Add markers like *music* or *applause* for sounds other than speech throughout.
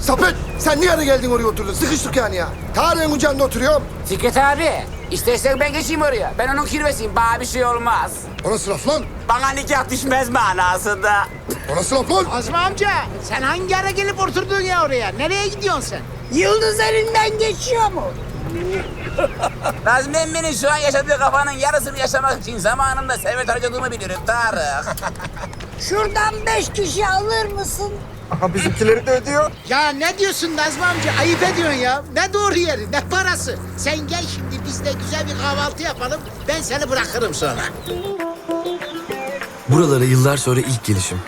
Sapık sen niye ara geldin oraya oturdun? Sıkıştık yani ya. Tarık'ın kucağında oturuyorum. Fikret abi, istersen ben geçeyim oraya. Ben onun kirvesiyim, bana bir şey olmaz. O nasıl laf lan? Bana nikah düşmez manasında. O nasıl laf lan? Azmi amca sen hangi ara gelip oturdun ya oraya? Nereye gidiyorsun sen? Yıldız elinden geçiyor mu? *laughs* Nazmi emminin şu an yaşadığı kafanın yarısını yaşamak için zamanında servet harcadığımı bilirim Tarık. *laughs* Şuradan beş kişi alır mısın? Ya ne diyorsun Nazmi amca? Ayıp ediyorsun ya. Ne doğru yeri ne parası. Sen gel şimdi biz de güzel bir kahvaltı yapalım. Ben seni bırakırım sonra. Buralara yıllar sonra ilk gelişim.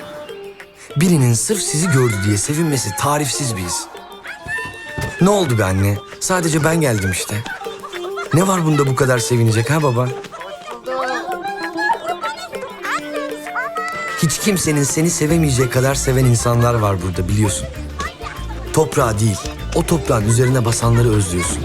Birinin sırf sizi gördü diye sevinmesi tarifsiz bir his. Ne oldu be anne? Sadece ben geldim işte. Ne var bunda bu kadar sevinecek ha baba? Hiç kimsenin seni sevemeyeceği kadar seven insanlar var burada biliyorsun. Toprağı değil, o toprağın üzerine basanları özlüyorsun.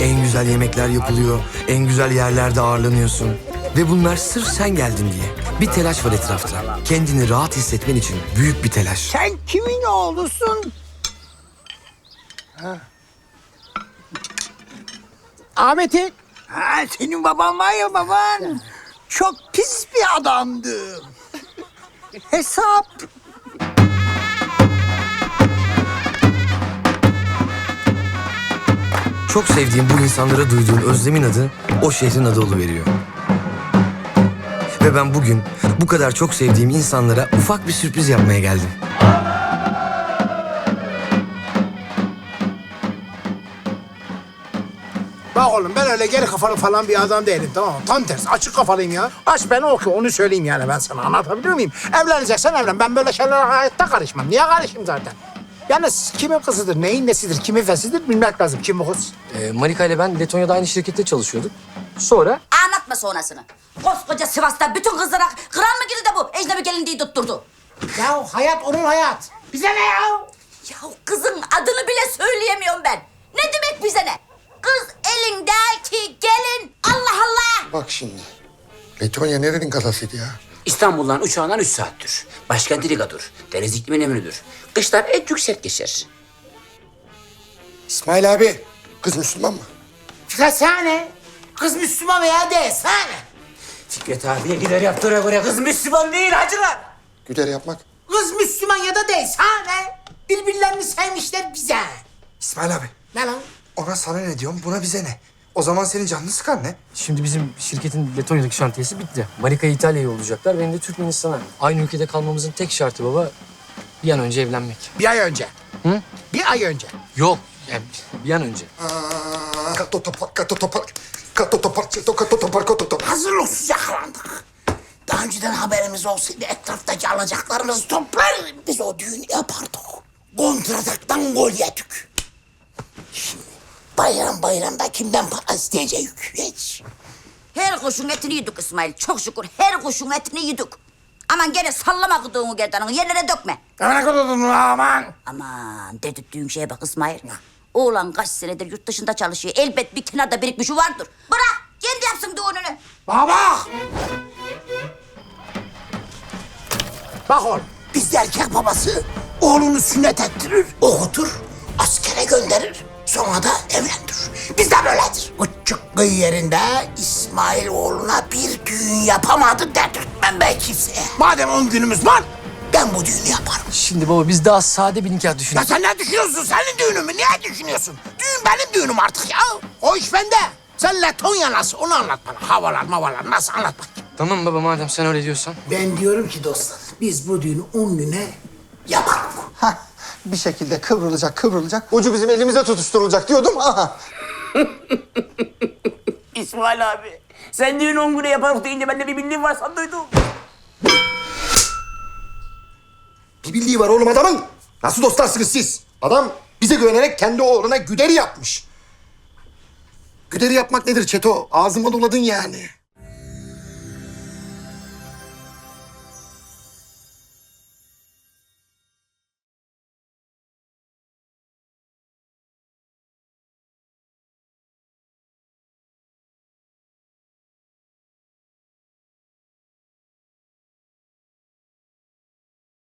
En güzel yemekler yapılıyor, en güzel yerlerde ağırlanıyorsun. Ve bunlar sırf sen geldin diye. Bir telaş var etrafta. Kendini rahat hissetmen için büyük bir telaş. Sen kimin oğlusun? Ahmet'i Ha, senin baban var ya baban. Çok pis bir adamdı. Hesap. Çok sevdiğim bu insanlara duyduğun özlemin adı o şehrin adı veriyor. Ve ben bugün bu kadar çok sevdiğim insanlara ufak bir sürpriz yapmaya geldim. Bak oğlum ben öyle geri kafalı falan bir adam değilim tamam mı? Tam tersi açık kafalıyım ya. Aç beni oku onu söyleyeyim yani ben sana anlatabiliyor muyum? Evleneceksen evlen. Ben böyle şeylere hayatta karışmam. Niye karışayım zaten? Yalnız kimin kızıdır, neyin nesidir, kimin fesidir bilmek lazım. Kim bu kız? Ee, Marika ile ben Letonya'da aynı şirkette çalışıyorduk. Sonra Anlatma sonrasını. Koskoca Sivas'ta bütün kızlara kıran mı girdi de bu ecnebi gelin diye tutturdu. Ya hayat onun hayat. Bize ne ya? Ya kızın adını bile söyleyemiyorum ben. Ne demek bize ne? Kız elindeki gelin. Allah Allah. Bak şimdi. Letonya nerenin kazasıydı ya? İstanbul'dan uçağından üç saattir. Başkenti Riga'dır. Deniz iklimin emridir. Kışlar en yüksek geçer. İsmail abi. Kız Müslüman mı? Fikret sana ne? Kız Müslüman veya değil sana ne? Fikret abiye gider yaptıra göre kız Müslüman değil hacılar. Güder yapmak. Kız Müslüman ya da değil sana ne? Birbirlerini sevmişler bize. İsmail abi, Ne lan? Ona sana ne diyorum, buna bize ne? O zaman senin canını sıkan ne? Şimdi bizim şirketin Letonya'daki şantiyesi bitti. Marika'yı İtalya'ya yollayacaklar. Benim de Türkmenistan'a. Aynı ülkede kalmamızın tek şartı baba bir an önce evlenmek. Bir ay önce. Hı? Bir ay önce. Yok. Yani bir an önce. Kato topar, kato topar. Kato topar, kato topar, kato topar. Hazırlıksız yakalandık. Daha önceden haberimiz olsaydı etraftaki alacaklarımızı toplar biz o düğünü yapardık. Kontrataktan gol yedik. Şimdi bayram bayramda kimden para isteyecek hiç. Her kuşun etini yedik İsmail. Çok şükür her kuşun etini yedik. Aman gene sallama kıdığını gerdanını yerlere dökme. Aman kodum aman. Aman dedirttiğin şeye bak İsmail. Oğlan kaç senedir yurt dışında çalışıyor. Elbet bir kenarda birikmişi vardır. Bırak kendi yapsın düğününü. Bana bak. Oğlum. Bizde erkek babası oğlunu sünnet ettirir, okutur, askere gönderir. Sonra da evlendirir. Bizde böyledir. Küçük kıy yerinde İsmail oğluna bir düğün yapamadı dedirtmem ben kimseye. Madem on günümüz var, ben bu düğünü yaparım. Şimdi baba biz daha sade bir nikah Ya düşünüyoruz. sen ne düşünüyorsun? Senin düğünün mü? Niye düşünüyorsun? Düğün benim düğünüm artık ya. O iş bende. Sen Letonya nasıl? Onu anlat bana. Havalar mavalar nasıl anlat bakayım. Tamam baba madem sen öyle diyorsan. Ben diyorum ki dostlar, biz bu düğünü on güne yapalım. Hah, bir şekilde kıvrılacak, kıvrılacak. Ucu bizim elimize tutuşturulacak diyordum. Aha. *laughs* İsmail abi. Sen düğün on güne yaparız deyince bende bir bildiğin var sandıydım. Bir bildiği var oğlum adamın. Nasıl dostlarsınız siz? Adam bize güvenerek kendi oğluna güderi yapmış. Güderi yapmak nedir Çeto? Ağzıma doladın yani.